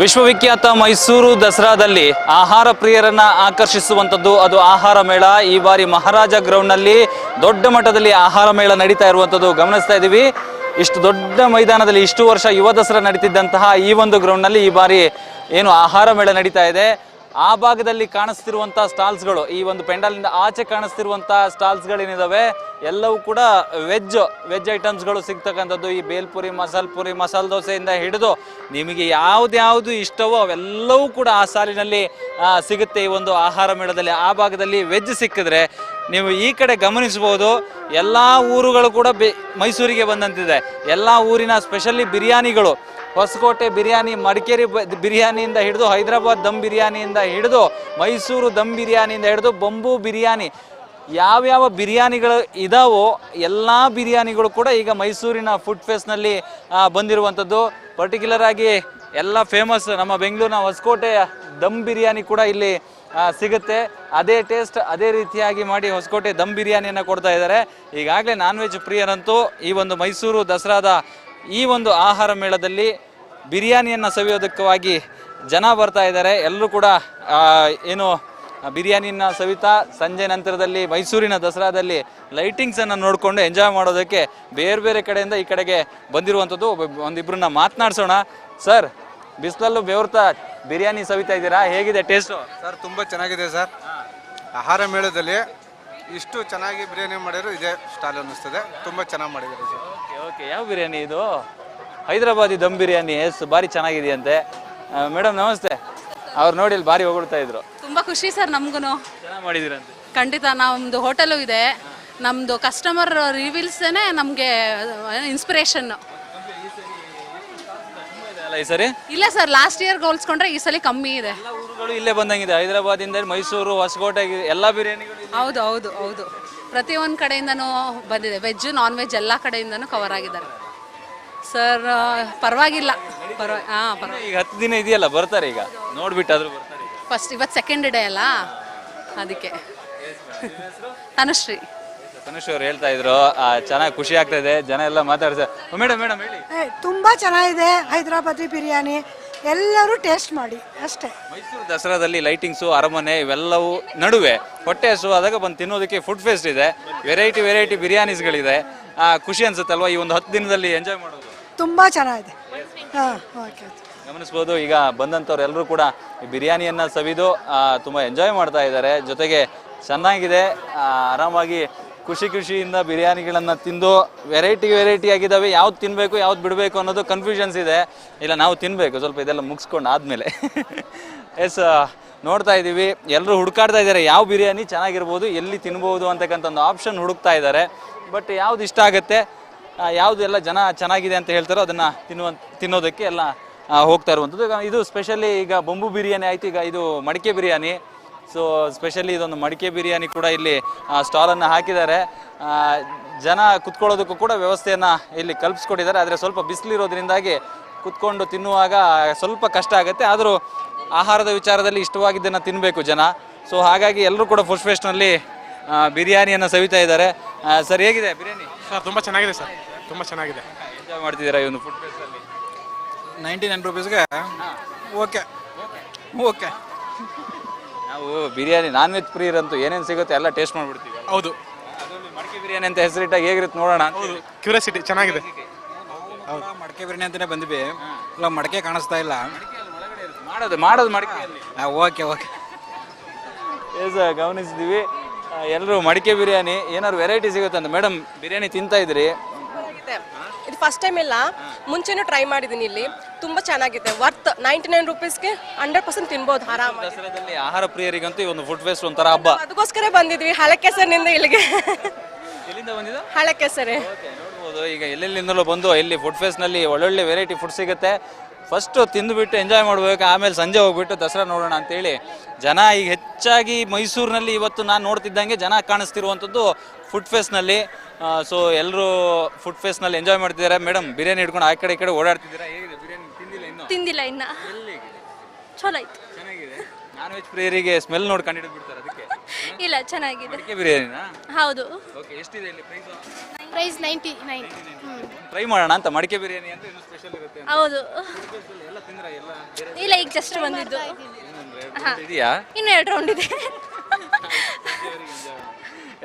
ವಿಶ್ವವಿಖ್ಯಾತ ಮೈಸೂರು ದಸರಾದಲ್ಲಿ ಆಹಾರ ಪ್ರಿಯರನ್ನ ಆಕರ್ಷಿಸುವಂಥದ್ದು ಅದು ಆಹಾರ ಮೇಳ. ಈ ಬಾರಿ ಮಹಾರಾಜ ಗ್ರೌಂಡ್ನಲ್ಲಿ ದೊಡ್ಡ ಮಟ್ಟದಲ್ಲಿ ಆಹಾರ ಮೇಳ ನಡೀತಾ ಇರುವಂಥದ್ದು ಗಮನಿಸ್ತಾ ಇದ್ದೀವಿ. ಇಷ್ಟು ದೊಡ್ಡ ಮೈದಾನದಲ್ಲಿ ಇಷ್ಟು ವರ್ಷ ಯುವ ದಸರಾ ನಡೀತಿದ್ದಂತಹ ಈ ಒಂದು ಗ್ರೌಂಡ್ನಲ್ಲಿ ಈ ಬಾರಿ ಏನು ಆಹಾರ ಮೇಳ ನಡೀತಾ ಇದೆ. ಆ ಭಾಗದಲ್ಲಿ ಕಾಣಿಸ್ತಿರುವಂತಹ ಸ್ಟಾಲ್ಸ್ಗಳು, ಈ ಒಂದು ಪೆಂಡಾಲಿಂದ ಆಚೆ ಕಾಣಿಸ್ತಿರುವಂತಹ ಸ್ಟಾಲ್ಸ್ಗಳೇನಿದ್ದಾವೆ ಎಲ್ಲವೂ ಕೂಡ ವೆಜ್ ವೆಜ್ ಐಟಮ್ಸ್ಗಳು ಸಿಗ್ತಕ್ಕಂಥದ್ದು. ಈ ಬೇಲ್ಪುರಿ ಮಸಾಲ ಪುರಿ ಮಸಾಲೆ ದೋಸೆಯಿಂದ ಹಿಡಿದು ನಿಮಗೆ ಯಾವ್ದ್ಯಾವ್ದು ಇಷ್ಟವೋ ಅವೆಲ್ಲವೂ ಕೂಡ ಆ ಸಾಲಿನಲ್ಲಿ ಸಿಗುತ್ತೆ ಈ ಒಂದು ಆಹಾರ ಮೇಳದಲ್ಲಿ. ಆ ಭಾಗದಲ್ಲಿ ವೆಜ್ ಸಿಕ್ಕಿದ್ರೆ ನೀವು ಈ ಕಡೆ ಗಮನಿಸಬಹುದು, ಎಲ್ಲ ಊರುಗಳು ಕೂಡ ಮೈಸೂರಿಗೆ ಬಂದಂತಿದೆ. ಎಲ್ಲ ಊರಿನ ಸ್ಪೆಷಲಿ ಬಿರಿಯಾನಿಗಳು ಹೊಸಕೋಟೆ ಬಿರಿಯಾನಿ, ಮಡಿಕೇರಿ ಬಿರಿಯಾನಿಯಿಂದ ಹಿಡಿದು ಹೈದರಾಬಾದ್ ದಮ್ ಬಿರಿಯಾನಿಯಿಂದ ಹಿಡಿದು ಮೈಸೂರು ದಮ್ ಬಿರಿಯಾನಿಯಿಂದ ಹಿಡಿದು ಬಂಬೂ ಬಿರಿಯಾನಿ. ಯಾವ್ಯಾವ ಬಿರಿಯಾನಿಗಳು ಇದಾವೋ ಎಲ್ಲ ಬಿರಿಯಾನಿಗಳು ಕೂಡ ಈಗ ಮೈಸೂರಿನ ಫುಡ್ ಫೇಸ್ನಲ್ಲಿ ಬಂದಿರುವಂಥದ್ದು. ಪರ್ಟಿಕ್ಯುಲರ್ ಆಗಿ ಎಲ್ಲ ಫೇಮಸ್ ನಮ್ಮ ಬೆಂಗಳೂರಿನ ಹೊಸಕೋಟೆ ದಮ್ ಬಿರಿಯಾನಿ ಕೂಡ ಇಲ್ಲಿ ಸಿಗುತ್ತೆ. ಅದೇ ಟೇಸ್ಟ್ ಅದೇ ರೀತಿಯಾಗಿ ಮಾಡಿ ಹೊಸಕೋಟೆ ದಮ್ ಬಿರಿಯಾನಿಯನ್ನು ಕೊಡ್ತಾ ಇದ್ದಾರೆ. ಈಗಾಗಲೇ ನಾನ್ ವೆಜ್ ಪ್ರಿಯರಂತೂ ಈ ಒಂದು ಮೈಸೂರು ದಸರಾದ ಈ ಒಂದು ಆಹಾರ ಮೇಳದಲ್ಲಿ ಬಿರಿಯಾನಿಯನ್ನು ಸವಿಯೋದಕ್ಕಾಗಿ ಜನ ಬರ್ತಾ ಇದ್ದಾರೆ. ಎಲ್ಲರೂ ಕೂಡ ಏನು ಬಿರಿಯಾನಿನ ಸವಿತಾ, ಸಂಜೆ ನಂತರದಲ್ಲಿ ಮೈಸೂರಿನ ದಸರಾದಲ್ಲಿ ಲೈಟಿಂಗ್ಸನ್ನು ನೋಡಿಕೊಂಡು ಎಂಜಾಯ್ ಮಾಡೋದಕ್ಕೆ ಬೇರೆ ಬೇರೆ ಕಡೆಯಿಂದ ಈ ಕಡೆಗೆ ಬಂದಿರುವಂಥದ್ದು ಒಂದಿಬ್ಬರನ್ನ ಮಾತನಾಡ್ಸೋಣ. ಸರ್ ಬಿಸಿಲಲ್ಲೂ ಬೆವರ್ತಾ ಬಿರಿಯಾನಿ ಸವಿತಾ ಇದ್ದೀರಾ? ಹೇಗಿದೆ ಟೇಸ್ಟು ಸರ್ ತುಂಬ ಚೆನ್ನಾಗಿದೆ ಸರ್ ಆಹಾರ ಮೇಳದಲ್ಲಿ ಇಷ್ಟು ಚೆನ್ನಾಗಿ ಬಿರಿಯಾನಿ ಮಾಡಿರೋ ಇದೇ ಸ್ಟಾಲ್ ಅನ್ನಿಸ್ತದೆ. ತುಂಬ ಚೆನ್ನಾಗಿ ಮಾಡಿದ್ದಾರೆ ಸರ್ ಓಕೆ ಯಾವ ಬಿರಿಯಾನಿ ಇದು? ಹೈದರಾಬಾದಿ ದಮ್ ಬಿರಿಯಾನಿ ಎಸ್ ಭಾರಿ ಚೆನ್ನಾಗಿದೆಯಂತೆ. ಮೇಡಮ್ ನಮಸ್ತೆ. ಅವ್ರು ನೋಡಿ ಇಲ್ಲಿ ಭಾರಿ ಹೊಗಳ್ತಾ ಇದ್ರು. ತುಂಬಾ ಖುಷಿ ಸರ್ ನಮಗೂ ಚೆನ್ನಾಗಿ ಮಾಡಿದಿರಂತೆ. ಖಂಡಿತ ನಮ್ದು ಹೋಟೆಲು ಇದೆ. ನಮ್ದು ಕಸ್ಟಮರ್ ರಿವೀಲ್ಸ್ ನಮಗೆ ಇನ್ಸ್ಪಿರೇಷನ್ ಅಲ್ಲ ಈ ಸರಿ? ಇಲ್ಲ ಸರ್ ಲಾಸ್ಟ್ ಇಯರ್ ಹೋಲ್ಸ್ಕೊಂಡ್ರೆ ಈ ಸಲ ಕಮ್ಮಿ ಇದೆ. ಎಲ್ಲ ಊರುಗಳು ಇಲ್ಲೇ ಬಂದಂಗಿದೆ. ಹೈದರಾಬಾದಿಂದ ಮೈಸೂರು ಹೊಸಕೋಟೆ ಎಲ್ಲ ಬಿರಿಯಾನಿಗಳು ಹೌದು ಹೌದು ಹೌದು. ಪ್ರತಿಯೊಂದು ಕಡೆಯಿಂದನೂ ಬಂದಿದೆ. ವೆಜ್ ನಾನ್ ವೆಜ್ ಎಲ್ಲ ಕಡೆಯಿಂದನೂ ಕವರ್ ಆಗಿದ್ದಾರೆ. ಸರ್ ಪರವಾಗಿಲ್ಲ. ಪರವಾಗಿ ಹಾಂ ಪರವಾಗಿ ಈಗ ಹತ್ತು ದಿನ ಇದೆಯಲ್ಲ ಬರ್ತಾರೆ ಈಗ. ನೋಡ್ಬಿಟ್ಟಾದ್ರೂ ಬರ್ತಾರೆ ಫಸ್ಟ್ ಇವತ್ತು ಸೆಕೆಂಡ್ ಡೇ ಅಲ್ಲ? ಅದಕ್ಕೆ. ತನುಶ್ರೀ. ತನುಷ್ ಅವ್ರು ಹೇಳ್ತಾ ಇದ್ರು ಚೆನ್ನಾಗಿ ಖುಷಿ ಆಗ್ತಾ ಇದೆ. ಜನ ಎಲ್ಲ ಮಾತಾಡ್ತಾರೆ ಮೇಡಮ್ ಮೇಡಮ್ ಹೇಳಿ. ಏ, ತುಂಬಾ ಚೆನ್ನಾಗಿದೆ. ಹೈದರಾಬಾದಿ ಬಿರಿಯಾನಿ. ಎಲ್ಲರೂ ಟೇಸ್ಟ್ ಮಾಡಿ ಅಷ್ಟೇ. ಮೈಸೂರು ದಸರಾದಲ್ಲಿ ಲೈಟಿಂಗ್ಸು ಅರಮನೆ ಇವೆಲ್ಲವೂ ನಡುವೆ. ಹೊಟ್ಟೆ ಹಸು ಆದಾಗ ಬಂದು ತಿನ್ನೋದಕ್ಕೆ ಫುಡ್ ಫೆಸ್ಟ್ ಇದೆ. ವೆರೈಟಿ ವೆರೈಟಿ ಬಿರಿಯಾನೀಸ್ಗಳಿದೆ ಆ, ಖುಷಿ ಅನ್ಸುತ್ತಲ್ವಾ ಈ ಒಂದು ಹತ್ತು ದಿನದಲ್ಲಿ ಎಂಜಾಯ್ ಮಾಡೋದು? ತುಂಬಾ ಚೆನ್ನಾಗಿದೆ. ಹಾಂ ಓಕೆ ಗಮನಿಸ್ಬೋದು ಈಗ ಬಂದಂಥವ್ರು ಎಲ್ಲರೂ ಕೂಡ ಈ ಬಿರಿಯಾನಿಯನ್ನು ಸವಿದು ಆ, ತುಂಬ ಎಂಜಾಯ್ ಮಾಡ್ತಾ ಇದ್ದಾರೆ. ಜೊತೆಗೆ ಚೆನ್ನಾಗಿದೆ ಆ, ಆರಾಮಾಗಿ ಖುಷಿ ಖುಷಿಯಿಂದ ಬಿರಿಯಾನಿಗಳನ್ನು ತಿಂದು ವೆರೈಟಿ ವೆರೈಟಿ ಆಗಿದ್ದಾವೆ. ಯಾವ್ದು ತಿನ್ನಬೇಕು ಯಾವ್ದು ಬಿಡಬೇಕು ಅನ್ನೋದು ಕನ್ಫ್ಯೂಷನ್ಸ್ ಇದೆ. ಇಲ್ಲ, ನಾವು ತಿನ್ನಬೇಕು ಸ್ವಲ್ಪ ಇದೆಲ್ಲ ಮುಗಿಸ್ಕೊಂಡು ಆದಮೇಲೆ. ಎಸ್ ನೋಡ್ತಾ ಇದ್ದೀವಿ. ಎಲ್ಲರೂ ಹುಡುಕಾಡ್ತಾ ಇದ್ದಾರೆ, ಯಾವ ಬಿರಿಯಾನಿ ಚೆನ್ನಾಗಿರ್ಬೋದು, ಎಲ್ಲಿ ತಿನ್ಬೋದು ಅಂತಕ್ಕಂಥ ಒಂದು ಆಪ್ಷನ್ ಹುಡುಕ್ತಾ ಇದ್ದಾರೆ. ಬಟ್ ಯಾವ್ದು ಇಷ್ಟ ಆಗುತ್ತೆ ಯಾವುದೆಲ್ಲ ಜನ ಚೆನ್ನಾಗಿದೆ ಅಂತ ಹೇಳ್ತಾರೋ ಅದನ್ನು ತಿನ್ನುವ ತಿನ್ನೋದಕ್ಕೆ ಎಲ್ಲ ಹೋಗ್ತಾ ಇರುವಂಥದ್ದು. ಇದು ಸ್ಪೆಷಲಿ ಈಗ ಬೊಂಬು ಬಿರಿಯಾನಿ ಆಯಿತು. ಈಗ ಇದು ಮಡಿಕೆ ಬಿರಿಯಾನಿ. ಸೊ ಸ್ಪೆಷಲಿ ಇದೊಂದು ಮಡಿಕೆ ಬಿರಿಯಾನಿ ಕೂಡ ಇಲ್ಲಿ ಸ್ಟಾಲನ್ನು ಹಾಕಿದ್ದಾರೆ. ಜನ ಕುತ್ಕೊಳ್ಳೋದಕ್ಕೂ ಕೂಡ ವ್ಯವಸ್ಥೆಯನ್ನು ಇಲ್ಲಿ ಕಲ್ಪಿಸ್ಕೊಟ್ಟಿದ್ದಾರೆ. ಆದರೆ ಸ್ವಲ್ಪ ಬಿಸಿಲಿರೋದ್ರಿಂದಾಗಿ ಕುತ್ಕೊಂಡು ತಿನ್ನುವಾಗ ಸ್ವಲ್ಪ ಕಷ್ಟ ಆಗುತ್ತೆ. ಆದರೂ ಆಹಾರದ ವಿಚಾರದಲ್ಲಿ ಇಷ್ಟವಾಗಿದ್ದನ್ನು ತಿನ್ನಬೇಕು ಜನ. ಸೊ ಹಾಗಾಗಿ ಎಲ್ಲರೂ ಕೂಡ ಫುಡ್ ಫೆಸ್ಟ್ನಲ್ಲಿ ಬಿರಿಯಾನಿಯನ್ನು ಸವಿತಾ ಇದ್ದಾರೆ. ಸರ್ ಹೇಗಿದೆ ಬಿರಿಯಾನಿ? ಸರ್ ತುಂಬ ಚೆನ್ನಾಗಿದೆ ಸರ್. ತುಂಬ ಚೆನ್ನಾಗಿದೆ. ಎಂಜಾಯ್ ಮಾಡ್ತಿದ್ದೀರಾ ಈ ಒಂದು ಫುಡ್ ಫೆಸ್ಟಲ್ಲಿ ನೈಂಟಿ ನೈನ್ ರುಪೀಸ್ಗೆ ಓಕೆ ಓಕೆ ನಾವು ಬಿರಿಯಾನಿ ನಾನ್ ವೆಜ್ ಪ್ರಿಯರಂತೂ ಏನೇನು ಸಿಗುತ್ತೆ ಎಲ್ಲ ಟೇಸ್ಟ್ ಮಾಡ್ಬಿಡ್ತೀವಿ. ಹೌದು. ಅದರಲ್ಲಿ ಮಡಿಕೆ ಬಿರಿಯಾನಿ ಅಂತ ಹೆಸರಿಟ್ಟಾಗ ಹೇಗಿರುತ್ತೆ ನೋಡೋಣ. ಅಂತ ಹೌದು ಕ್ಯೂರಿಯಾಸಿಟಿ ಚೆನ್ನಾಗಿದೆ. ಮಡಕೆ ಬಿರಿಯಾನಿ ಅಂತಲೇ ಬಂದ್ವಿ. ಇಲ್ಲ ಮಡಕೆ ಕಾಣಿಸ್ತಾ ಇಲ್ಲ. ಮಾಡೋದು ಮಾಡೋದು ಮಡಿಕೆಯಲ್ಲಿ. Okay okay. ಎಸ್ ಗಮನಿಸಿದ್ದೀವಿ ಎಲ್ಲರೂ ಮಡಿಕೆ ಬಿರಿಯಾನಿ ಏನಾದ್ರು ವೆರೈಟಿ ಸಿಗುತ್ತೆ ಅಂತ. ಮೇಡಮ್ ಬಿರಿಯಾನಿ ತಿಂತಾ ಇದ್ರಿ? ಇದು. ಫಸ್ಟ್ ಟೈಮ್ ಇಲ್ಲ. ಮುಂಚೆನೂ ಟ್ರೈ ಮಾಡಿದ್ದೀನಿ ಇಲ್ಲಿ. ತುಂಬ ಚೆನ್ನಾಗಿದೆ. ವರ್ತ್ ನೈಂಟಿ ನೈನ್ ರುಪೀಸ್ಗೆ ಹಂಡ್ರೆಡ್ ಪರ್ಸೆಂಟ್ ತಿನ್ಬೋದು ಆರಾಮ ದಸರಾದಲ್ಲಿ ಆಹಾರ ಪ್ರಿಯರಿಗಂತೂ ಈ ಒಂದು ಫುಡ್ ಫೆಸ್ಟ್ ಒಂಥರ ಹಬ್ಬ. ಅದಕ್ಕೋಸ್ಕರ ಬಂದಿದ್ವಿ ಹಳೆ ಕೆಸರಿನಿಂದ ಇಲ್ಲಿಗೆ. ಎಲ್ಲಿಂದ ಬಂದಿದ್ದು? ಹಳೆ ಕೆಸರೆ ಓಕೆ ನೋಡ್ಬೋದು. ಈಗ ಎಲ್ಲೆಲ್ಲಿಂದಲೂ ಬಂದು ಇಲ್ಲಿ ಫುಡ್ ಫೆಸ್ಟ್ನಲ್ಲಿ ಒಳ್ಳೊಳ್ಳೆ ವೆರೈಟಿ ಫುಡ್ ಸಿಗುತ್ತೆ. ಫಸ್ಟು ತಿಂದುಬಿಟ್ಟು ಎಂಜಾಯ್ ಮಾಡಬೇಕು ಆಮೇಲೆ ಸಂಜೆ ಹೋಗ್ಬಿಟ್ಟು ದಸರಾ ನೋಡೋಣ ಅಂತೇಳಿ. ಜನ ಈಗ ಹೆಚ್ಚಾಗಿ ಮೈಸೂರಿನಲ್ಲಿ ಇವತ್ತು ನಾನು ನೋಡ್ತಿದ್ದಂಗೆ ಜನ ಕಾಣಿಸ್ತಿರುವಂಥದ್ದು ಫುಡ್ ಫೆಸ್ಟ್ನಲ್ಲಿ ಸೊ ಎಲ್ಲರೂ ಫುಡ್ ಫೆಸ್ಟ್ನಲ್ಲಿ ಎಂಜಾಯ್ ಮಾಡ್ತಿದ್ದಾರೆ. ಮೇಡಮ್ ಬಿರಿಯಾನಿ ಹಿಡ್ಕೊಂಡು ಆ ಕಡೆ ಈ ಕಡೆ ಓಡಾಡ್ತಿದ್ದೀರಾ? ತಿಂದಿಲ್ಲ ಇನ್ನು. ಚಲೋ ಆಯ್ತು. ಚೆನ್ನಾಗಿದೆ. ನಾನ್ ವೆಜ್ ಪ್ರಿಯರಿಗೆ ಸ್ಮೆಲ್ ನೋಡ್ಕೊಂಡು ಕಂಡು ಬಿಡ್ತಾರೆ ಅದಕ್ಕೆ. ಇಲ್ಲ ಚೆನ್ನಾಗಿದೆ. ಮಡಿಕೆ ಬಿರಿಯಾನಿನಾ? ಹೌದು. ಓಕೆ ಎಷ್ಟಿದೆ ಇಲ್ಲಿ price price ninety nine try ಮಾಡೋಣ ಅಂತ ಮಡಿಕೆ ಬಿರಿಯಾನಿ ಅಂದ್ರೆ ಇನ್ನೂ ಸ್ಪೆಷಲ್ ಇರುತ್ತೆ ಅಂತ. ಹೌದು. ಎಲ್ಲ ತಿಂದ್ರ ಎಲ್ಲ ಬೇರೆ ಇಲ್ಲ ಈಗ ಜಸ್ಟ್ ಬಂದಿದ್ದು. ಏನಾದ್ರು ಇದೆಯಾ? ಇನ್ನು ಎರಡು ರೌಂಡ್ ಇದೆ.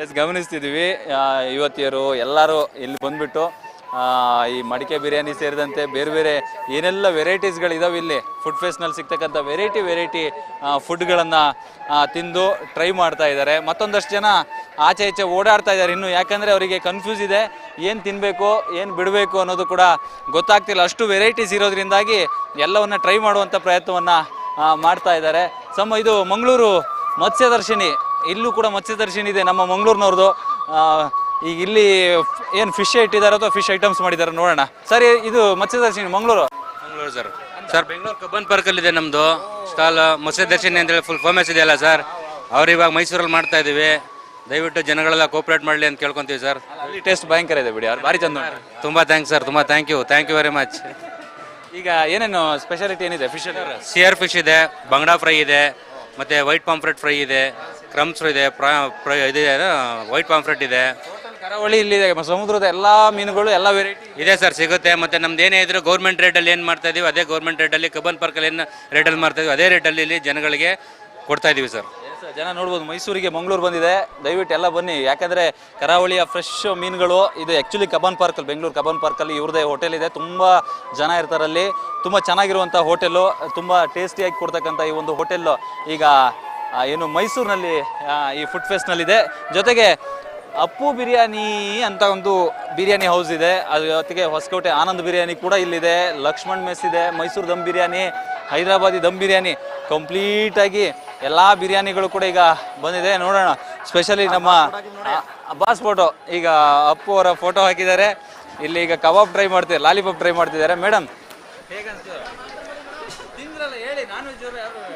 ಎಸ್ ಗಮನಿಸ್ತಿದ್ದೀವಿ. ಆ, ಯುವತಿಯರು ಎಲ್ಲರೂ ಇಲ್ಲಿ ಬಂದ್ಬಿಟ್ಟು ಈ ಮಡಿಕೆ ಬಿರಿಯಾನಿ ಸೇರಿದಂತೆ ಬೇರೆ ಬೇರೆ ಏನೆಲ್ಲ ವೆರೈಟೀಸ್ಗಳಿದಾವೆ ಇಲ್ಲಿ ಫುಡ್ ಫೆಸ್ಟ್ನಲ್ಲಿ ಸಿಗ್ತಕ್ಕಂಥ ವೆರೈಟಿ ವೆರೈಟಿ ಫುಡ್ಗಳನ್ನು ತಿಂದು ಟ್ರೈ ಮಾಡ್ತಾ ಇದ್ದಾರೆ. ಮತ್ತೊಂದಷ್ಟು ಜನ ಆಚೆ ಈಚೆ ಓಡಾಡ್ತಾ ಇದ್ದಾರೆ. ಇನ್ನು ಯಾಕಂದರೆ ಅವರಿಗೆ ಕನ್ಫ್ಯೂಸ್ ಇದೆ. ಏನು ತಿನ್ನಬೇಕು ಏನು ಬಿಡಬೇಕು ಅನ್ನೋದು ಕೂಡ ಗೊತ್ತಾಗ್ತಿಲ್ಲ. ಅಷ್ಟು ವೆರೈಟೀಸ್ ಇರೋದ್ರಿಂದಾಗಿ ಎಲ್ಲವನ್ನ ಟ್ರೈ ಮಾಡುವಂಥ ಪ್ರಯತ್ನವನ್ನು ಮಾಡ್ತಾ ಇದ್ದಾರೆ. ಸಮ ಇದು ಮಂಗಳೂರು ಮತ್ಸ್ಯದರ್ಶಿನಿ. ಇಲ್ಲೂ ಕೂಡ ಮತ್ಸ್ಯದರ್ಶಿನಿ ಇದೆ ನಮ್ಮ ಮಂಗಳೂರಿನವ್ರದ್ದು. ಈಗ ಇಲ್ಲಿ ಏನು ಫಿಶ್ ಇಟ್ಟಿದ್ದಾರೆ ಅಥವಾ ಫಿಶ್ ಐಟಮ್ಸ್ ಮಾಡಿದ್ದಾರೆ ನೋಡೋಣ. ಸರಿ ಇದು Matsyadarshini Mangaluru. Mangaluru sir. Sir Bengaluru Cubbon ಪಾರ್ಕಲ್ಲಿ ಇದೆ ನಮ್ಮದು ಸ್ಟಾಲ್ ಮತ್ಸ್ಯದರ್ಶಿನಿ ಅಂತೇಳಿ ಫುಲ್ ಫೇಮಸ್ ಇದೆಯಲ್ಲ ಸರ್. ಅವ್ರು ಇವಾಗ ಮೈಸೂರಲ್ಲಿ ಮಾಡ್ತಾ ಇದ್ದೀವಿ. ದಯವಿಟ್ಟು ಜನಗಳೆಲ್ಲ ಕೋಪರೇಟ್ ಮಾಡಲಿ ಅಂತ ಕೇಳ್ಕೊಂತೀವಿ ಸರ್. ಅಲ್ಲಿ ಟೇಸ್ಟ್ ಭಯಂಕರ ಇದೆ ಬಿಡಿ ಅವ್ರು ಭಾರಿ ಚಂದ. ತುಂಬ ಥ್ಯಾಂಕ್ಸ್ ಸರ್ ತುಂಬ thank you thank you very much ಈಗ ಏನೇನು ಸ್ಪೆಷಾಲಿಟಿ ಏನಿದೆ ಫಿಶ್ ಸಿಯರ್ ಫಿಶ್ ಇದೆ ಬಂಗಡಾ ಫ್ರೈ ಇದೆ ಮತ್ತೆ ವೈಟ್ ಪಾಂಫ್ರೆಟ್ ಫ್ರೈ ಇದೆ ಕ್ರಮ್ಸ್ ಇದೆ ಪ್ರಾ ಫ್ರೈ ಇದೆ ವೈಟ್ ಪಾಂಫ್ರೆಟ್ ಇದೆ. ಕರಾವಳಿ ಇಲ್ಲಿ ಸಮುದ್ರದ ಎಲ್ಲಾ ಮೀನುಗಳು ಎಲ್ಲ ವೆರೈಟಿ ಇದೆ. ಸರ್ ಸಿಗುತ್ತೆ. ಮತ್ತೆ ನಮ್ದು ಏನೇ ಇದ್ರು ಗೌರ್ಮೆಂಟ್ ರೇಟಲ್ಲಿ ಏನು ಮಾಡ್ತಾ ಇದೀವಿ ಅದೇ ಗೌರ್ಮೆಂಟ್ ರೇಟಲ್ಲಿ ಕಬ್ಬನ್ ಪಾರ್ಕಲ್ಲಿ ಏನು ರೇಟಲ್ಲಿ ಮಾಡ್ತಾ ಇದೀವಿ ಅದೇ ರೇಟಲ್ಲಿ ಇಲ್ಲಿ ಜನಗಳಿಗೆ ಕೊಡ್ತಾ ಇದೀವಿ ಸರ್. ಜನ ನೋಡ್ಬೋದು. ಮೈಸೂರಿಗೆ ಮಂಗಳೂರು ಬಂದಿದೆ. ದಯವಿಟ್ಟು ಎಲ್ಲ ಬನ್ನಿ. ಯಾಕಂದ್ರೆ ಕರಾವಳಿಯ ಫ್ರೆಶ್ ಮೀನುಗಳು ಇದು ಆ್ಯಕ್ಚುಲಿ ಪಾರ್ಕ್ ಪಾರ್ಕಲ್ಲಿ ಬೆಂಗಳೂರು ಕಬ್ಬನ್ ಪಾರ್ಕಲ್ಲಿ ಇವ್ರದೇ ಹೋಟೆಲ್ ಇದೆ. ತುಂಬ ಜನ ಇರ್ತಾರೆ ಅಲ್ಲಿ. ತುಂಬ ಚೆನ್ನಾಗಿರುವಂಥ ಹೋಟೆಲು ತುಂಬ ಟೇಸ್ಟಿಯಾಗಿ ಕೊಡ್ತಕ್ಕಂಥ ಈ ಒಂದು ಹೋಟೆಲ್ಲು ಈಗ ಏನು ಮೈಸೂರಿನಲ್ಲಿ ಈ ಫುಡ್ ಫೆಸ್ಟ್ನಲ್ಲಿದೆ ಜೊತೆಗೆ ಅಪ್ಪು ಬಿರಿಯಾನಿ ಅಂತ ಒಂದು ಬಿರಿಯಾನಿ ಹೌಸ್ ಇದೆ. ಅದ್ರ ಜೊತೆಗೆ ಹೊಸಕೋಟೆ ಆನಂದ್ ಬಿರಿಯಾನಿ ಕೂಡ ಇಲ್ಲಿದೆ. ಲಕ್ಷ್ಮಣ್ ಮೆಸ್ ಇದೆ ಮೈಸೂರು ದಮ್ ಬಿರಿಯಾನಿ ಹೈದರಾಬಾದಿ ದಮ್ ಬಿರಿಯಾನಿ. ಕಂಪ್ಲೀಟ್ ಆಗಿ ಎಲ್ಲಾ ಬಿರಿಯಾನಿಗಳು ಕೂಡ ಈಗ ಬಂದಿದೆ. ನೋಡೋಣ. ಸ್ಪೆಷಲಿ ನಮ್ಮ ಬಾಸ್ ಫೋಟೋ ಈಗ ಅಪ್ಪು ಅವರ ಫೋಟೋ ಹಾಕಿದ್ದಾರೆ. ಇಲ್ಲಿ ಈಗ ಕಬಾಬ್ ಟ್ರೈ ಮಾಡ್ತಿದ್ದಾರೆ. ಲಾಲಿಪಾಪ್ ಟ್ರೈ ಮಾಡ್ತಿದ್ದಾರೆ ಮೇಡಮ್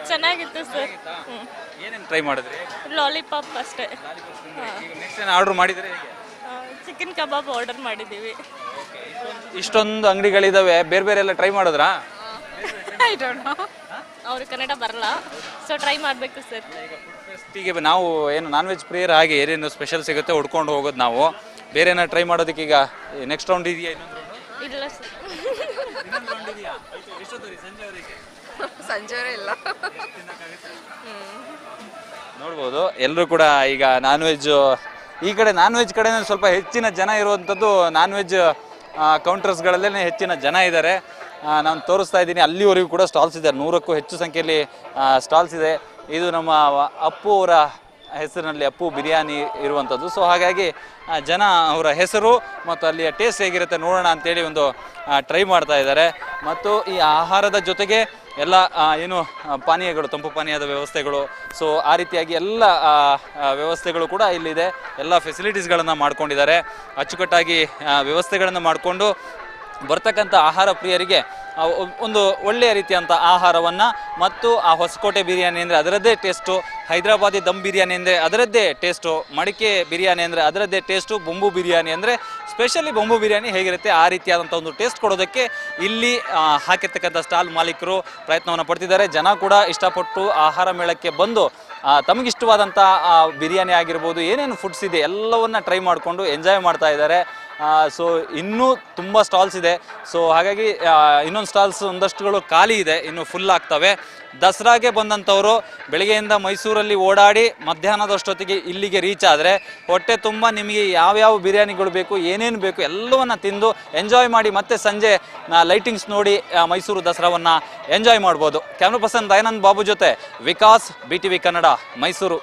ಚೆನ್ನಾಗಿತ್ತು ಸರ್ ಏನೇನು ಟ್ರೈ ಮಾಡಿದ್ರಿ? ಲಾಲಿಪಾಪ್ ಅಷ್ಟೇ. ನೆಕ್ಸ್ಟ್ ಏನು ಆರ್ಡರ್ ಮಾಡಿದ್ರಿ ಚಿಕನ್ ಕಬಾಬ್ ಆರ್ಡರ್ ಮಾಡಿದ್ದೀವಿ. ಇಷ್ಟೊಂದು ಅಂಗಡಿಗಳಿದಾವೆ. ಬೇರೆ ಬೇರೆ ಎಲ್ಲ ಟ್ರೈ ಮಾಡಿದ್ರಾ? ಐ ಡೋಂಟ್ ನೋ ಅವ್ರಿಗೆ ಕನ್ನಡ ಬರಲ್ಲ. ಸೊ ಟ್ರೈ ಮಾಡಬೇಕು ಸರ್ ಈಗ ನಾವು ಏನು ನಾನ್ ವೆಜ್ ಪ್ರಿಯರ್ ಹಾಗೆ ಏನೇನು ಸ್ಪೆಷಲ್ ಸಿಗುತ್ತೆ ಹುಡ್ಕೊಂಡು ಹೋಗೋದು ನಾವು. ಬೇರೆ ಏನಾರು ಟ್ರೈ ಮಾಡೋದಕ್ಕೆ ಈಗ ನೆಕ್ಸ್ಟ್ ರೌಂಡ್ ಇದೆಯಾ ಇನ್ನೊಂದು ಇಲ್ಲ ಸರ್ ಸಂಜೆ ಇಲ್ಲ. ನೋಡ್ಬೋದು. ಎಲ್ಲರೂ ಕೂಡ ಈಗ ನಾನ್ ವೆಜ್ ಈ ಕಡೆ ನಾನ್ ವೆಜ್ ಕಡೆ ಸ್ವಲ್ಪ ಹೆಚ್ಚಿನ ಜನ ಇರುವಂಥದ್ದು ನಾನ್ ವೆಜ್ ಕೌಂಟರ್ಸ್ಗಳಲ್ಲೇ ಹೆಚ್ಚಿನ ಜನ ಇದ್ದಾರೆ. ನಾನು ತೋರಿಸ್ತಾ ಇದ್ದೀನಿ. ಅಲ್ಲಿವರೆಗೂ ಕೂಡ ಸ್ಟಾಲ್ಸ್ ಇದೆ. ನೂರಕ್ಕೂ ಹೆಚ್ಚು ಸಂಖ್ಯೆಯಲ್ಲಿ ಸ್ಟಾಲ್ಸ್ ಇದೆ. ಇದು ನಮ್ಮ ಅಪ್ಪು ಅವರ ಹೆಸರಿನಲ್ಲಿ ಅಪ್ಪು ಬಿರಿಯಾನಿ ಇರುವಂಥದ್ದು ಸೊ ಹಾಗಾಗಿ ಜನ ಅವರ ಹೆಸರು ಮತ್ತು ಅಲ್ಲಿಯ ಟೇಸ್ಟ್ ಹೇಗಿರುತ್ತೆ ನೋಡೋಣ ಅಂತೇಳಿ ಒಂದು ಟ್ರೈ ಮಾಡ್ತಾ ಇದ್ದಾರೆ. ಮತ್ತು ಈ ಆಹಾರದ ಜೊತೆಗೆ ಎಲ್ಲ ಏನು ಪಾನೀಯಗಳು, ತಂಪು ಪಾನೀಯದ ವ್ಯವಸ್ಥೆಗಳು. ಸೊ ಆ ರೀತಿಯಾಗಿ ಎಲ್ಲ ವ್ಯವಸ್ಥೆಗಳು ಕೂಡ ಇಲ್ಲಿದೆ. ಎಲ್ಲ ಫೆಸಿಲಿಟೀಸ್ಗಳನ್ನು ಮಾಡ್ಕೊಂಡಿದ್ದಾರೆ. ಅಚ್ಚುಕಟ್ಟಾಗಿ ವ್ಯವಸ್ಥೆಗಳನ್ನು ಮಾಡಿಕೊಂಡು ಬರ್ತಕ್ಕಂಥ ಆಹಾರ ಪ್ರಿಯರಿಗೆ ಒಂದು ಒಳ್ಳೆಯ ರೀತಿಯಂಥ ಆಹಾರವನ್ನು ಮತ್ತು ಆ ಹೊಸಕೋಟೆ ಬಿರಿಯಾನಿ ಅಂದರೆ ಅದರದ್ದೇ ಟೇಸ್ಟು ಹೈದರಾಬಾದಿ ದಮ್ ಬಿರಿಯಾನಿ ಅಂದರೆ ಅದರದ್ದೇ ಟೇಸ್ಟು ಮಡಿಕೆ ಬಿರಿಯಾನಿ ಅಂದರೆ ಅದರದ್ದೇ ಟೇಸ್ಟು ಬೊಂಬು ಬಿರಿಯಾನಿ ಅಂದರೆ ಸ್ಪೆಷಲಿ ಬೊಂಬು ಬಿರಿಯಾನಿ ಹೇಗಿರುತ್ತೆ ಆ ರೀತಿಯಾದಂಥ ಒಂದು ಟೇಸ್ಟ್ ಕೊಡೋದಕ್ಕೆ ಇಲ್ಲಿ ಹಾಕಿರ್ತಕ್ಕಂಥ ಸ್ಟಾಲ್ ಮಾಲೀಕರು ಪ್ರಯತ್ನವನ್ನು ಪಡ್ತಿದ್ದಾರೆ. ಜನ ಕೂಡ ಇಷ್ಟಪಟ್ಟು ಆಹಾರ ಮೇಳಕ್ಕೆ ಬಂದು ತಮಗಿಷ್ಟವಾದಂಥ ಬಿರಿಯಾನಿ ಆಗಿರ್ಬೋದು ಏನೇನು ಫುಡ್ಸ್ ಇದೆ ಎಲ್ಲವನ್ನ ಟ್ರೈ ಮಾಡಿಕೊಂಡು ಎಂಜಾಯ್ ಮಾಡ್ತಾ ಇದ್ದಾರೆ. ಸೊ ಇನ್ನೂ ತುಂಬ ಸ್ಟಾಲ್ಸ್ ಇದೆ. ಸೊ ಹಾಗಾಗಿ ಇನ್ನೊಂದು ಸ್ಟಾಲ್ಸ್ ಒಂದಷ್ಟುಗಳು ಖಾಲಿ ಇದೆ, ಇನ್ನು ಫುಲ್ ಆಗ್ತವೆ. ದಸರಾಗೆ ಬಂದಂಥವರು ಬೆಳಗ್ಗೆಯಿಂದ ಮೈಸೂರಲ್ಲಿ ಓಡಾಡಿ ಮಧ್ಯಾಹ್ನದಷ್ಟೊತ್ತಿಗೆ ಇಲ್ಲಿಗೆ ರೀಚ್ ಆದರೆ ಹೊಟ್ಟೆ ತುಂಬ ನಿಮಗೆ ಯಾವ್ಯಾವ ಬಿರಿಯಾನಿಗಳು ಬೇಕು, ಏನೇನು ಬೇಕು ಎಲ್ಲವನ್ನು ತಿಂದು ಎಂಜಾಯ್ ಮಾಡಿ ಮತ್ತೆ ಸಂಜೆ ಲೈಟಿಂಗ್ಸ್ ನೋಡಿ ಮೈಸೂರು ದಸರಾವನ್ನು ಎಂಜಾಯ್ ಮಾಡ್ಬೋದು. ಕ್ಯಾಮ್ರಾ ಪರ್ಸನ್ ದಯಾನಂದ್ ಬಾಬು ಜೊತೆ ವಿಕಾಸ್ ಬಿ ಕನ್ನಡ, ಮೈಸೂರು.